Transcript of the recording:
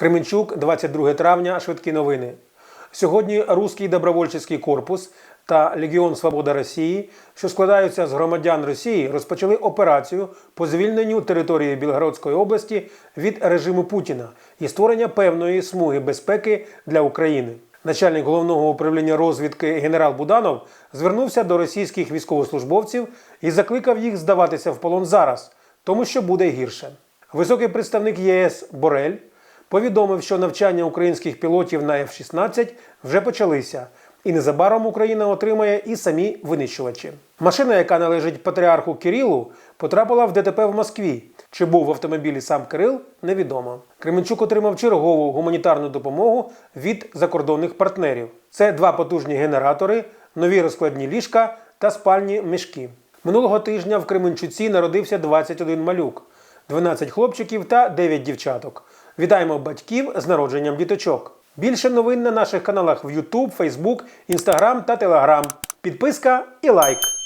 Кременчук, 22 травня, швидкі новини. Сьогодні Руський добровольчий корпус та Легіон Свобода Росії, що складаються з громадян Росії, розпочали операцію по звільненню території Білгородської області від режиму Путіна і створення певної смуги безпеки для України. Начальник головного управління розвідки генерал Буданов звернувся до російських військовослужбовців і закликав їх здаватися в полон зараз, тому що буде гірше. Високий представник ЄС Борель повідомив, що навчання українських пілотів на F-16 вже почалися, і незабаром Україна отримає і самі винищувачі. Машина, яка належить патріарху Кирилу, потрапила в ДТП в Москві. Чи був в автомобілі сам Кирил, невідомо. Кременчук отримав чергову гуманітарну допомогу від закордонних партнерів. Це два потужні генератори, нові розкладні ліжка та спальні мішки. Минулого тижня в Кременчуці народився 21 малюк, 12 хлопчиків та 9 дівчаток. Вітаємо батьків з народженням діточок. Більше новин на наших каналах в YouTube, Facebook, Instagram та Telegram. Підписка і лайк.